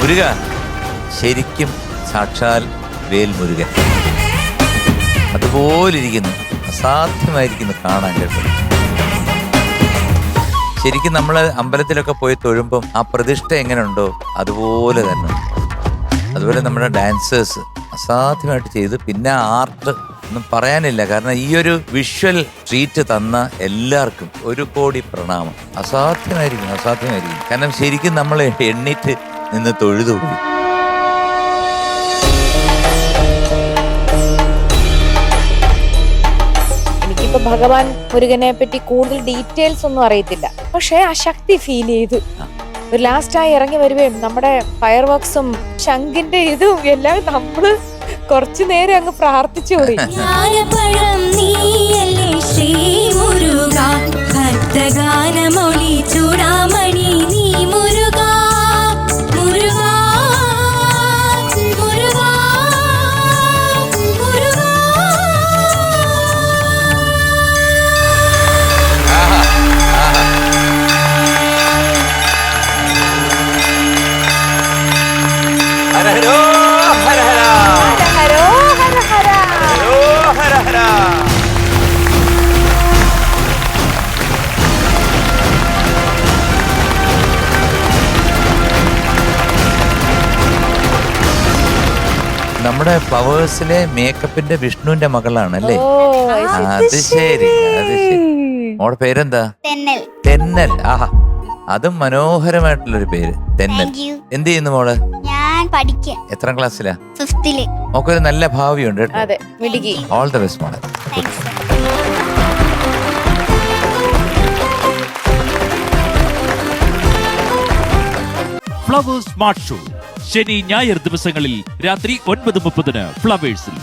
മുരുക ശരിക്കും സാക്ഷാൽ വേൽ മുരുക അതുപോലിരിക്കുന്നു അസാധ്യമായിരിക്കുന്നു കാണാൻ കേട്ടോ. ശരിക്കും നമ്മൾ അമ്പലത്തിലൊക്കെ പോയി തൊഴുമ്പം ആ പ്രതിഷ്ഠ എങ്ങനെയുണ്ടോ അതുപോലെ തന്നെ. അതുപോലെ നമ്മുടെ ഡാൻസേഴ്സ് അസാധ്യമായിട്ട് ചെയ്ത് പിന്നെ ആർട്ട് ഒന്നും പറയാനില്ല. കാരണം ഈ ഒരു വിഷ്വൽ ട്രീറ്റ് തന്ന എല്ലാവർക്കും ഒരു കോടി പ്രണാമം. അസാധ്യമായിരിക്കും അസാധ്യമായിരിക്കും. കാരണം ശരിക്കും നമ്മൾ എണ്ണീറ്റ് നിന്ന് തൊഴുതുപോയി എനിക്കിപ്പോ ഭഗവാൻ മുരുകനെ പറ്റി കൂടുതൽ ഡീറ്റെയിൽസ് ഒന്നും അറിയത്തില്ല. പക്ഷെ ആ ശക്തി ഫീൽ ചെയ്തു. ഒരു ലാസ്റ്റായി ഇറങ്ങി വരുകയും നമ്മുടെ ഫയർ വർക്സും ശംഖിന്റെ ഇതും എല്ലാം നമ്മൾ കുറച്ചു നേരം അങ്ങ് പ്രാർത്ഥിച്ചു പോയി ശ്രീ? നമ്മുടെ ഫ്ലവേഴ്സിലെ മേക്കപ്പിന്റെ വിഷ്ണുവിന്റെ മകളാണ് അല്ലേ അത് ശരി. അത് ശരി. മോടെ പേരെന്താ? തെന്നൽ. തെന്നൽ. ആഹാ. അതും മനോഹരമായിട്ടുള്ളൊരു പേര്. തെന്നൽ. എന്ത് ചെയ്യുന്നു മോൾ? ഞാൻ പഠിക്കാം. എത്രാം ക്ലാസ്സിലാ? ഫിഫ്തിൽ. മോക്കൊരു നല്ല ഭാവിയുണ്ട് അതെ മിടുക്കി. ഓൾ ദ ബെസ്റ്റ് മോളെ താങ്ക്സ് ഫ്ലവേഴ്സ് സ്മാർട്ട് ഷോ ശനി ഞായർ ദിവസങ്ങളിൽ രാത്രി ഒൻപത് മുപ്പതിന് ഫ്ലവേഴ്സിൽ